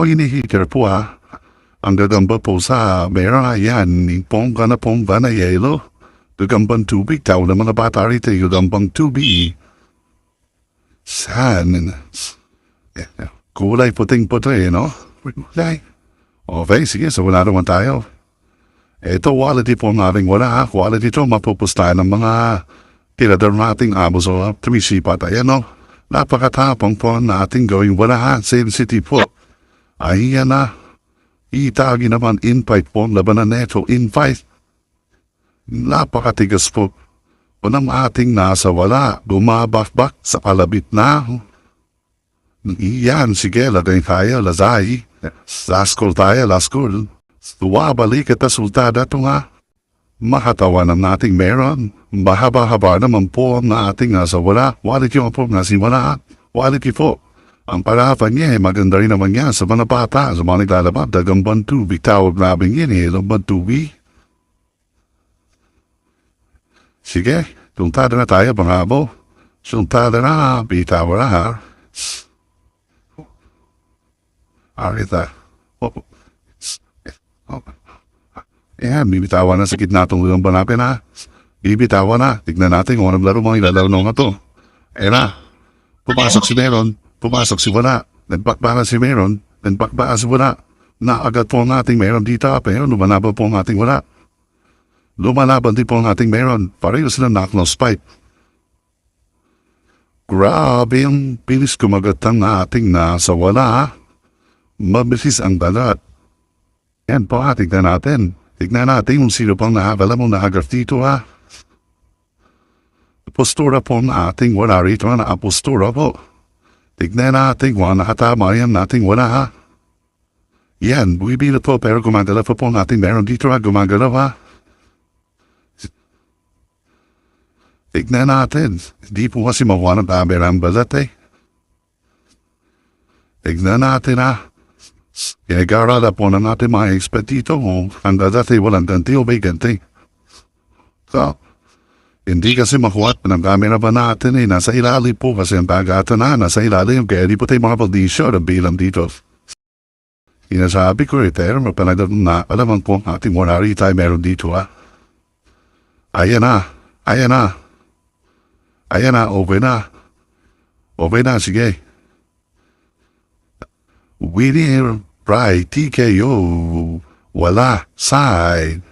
O hinihikir po ha. Ang gagamba po sa mera yan, pongga na pongga na yelo. Gagambang tubig, tao ng mga bata rito, gagambang tubig. Eh, Kulay puting-puti, no? Kulay. Okay, sige, so wala naman tayo. Ito, quality po ng ating wala. Quality to, mapupustahan ng mga tirador nating amo sa tumisipat. Ayan, no? Napakatapang po na ating gawing wala. Sensitive po. Ayan na. Itagi naman invite po labanan neto invite. Napakatigas po. O ng ating nasa wala, bumabakbak sa kalabit na. Iyan, sige, lagay tayo, lazay. Laskol tayo, laskol. Tuwabalik at sultada to nga. Makatawa ng nating meron. Mahaba-haba naman po ang ating nasa wala. Walit yung po nasi wala. Walit po. Ang parapan niya, eh, maganda rin naman yan sa mga bata, sa mga naglalabab, dagang bantubig, tawag namin yan eh, ng bantubig. Sige, tuntada na tayo, mga abo. Suntada na, bitaw na ha. Arita. Oh. Eh, bibitawan na sa gitna itong ulang banapin ha. Bibitawan na. Tignan natin kung anong laro mga ilalaro nga to. Eh na. Pumasok si Meron. Pumasok si Wala. Nagpakbaka si Meron. Nagpakbaka si Wala. Naagat po ang ating Meron dito pero lumalaban po ang ating Wala. Lumalaban din po ang ating Meron. Pareho sila knock-nose pipe. Grabe ang bilis kumagat ang ating nasa Wala. Mabilis ang balat. Yan po tignan natin. Tignan natin kung sino pang nahabala mo nahagraf dito ha. Postura po ng ating wala rito na apostura po. Tignan natin kung nakatama yan nating wala ha. Yan, buwibila po pero gumagalaw pa po ang ating meron dito ha, gumagalaw ha. Tignan natin. Hindi po kasi makuha ng camera ang balat eh. Tignan natin ha. Ginagara po na natin mga expert dito kung ang dati walang ganti o may ganti. So, hindi kasi makuha ng camera pa natin eh. Nasa ilalim po kasi ang bagatan na. Nasa ilalim kaya di po tayo paldisyo na bilang dito. Inasabi ko eh, pero mapanagal na alaman po ang ating morari tayo meron dito ha. Ayan na. Ayan na. Ayan na. Okay na. Okay na. Sige. Winner, right, TKO, wala, side.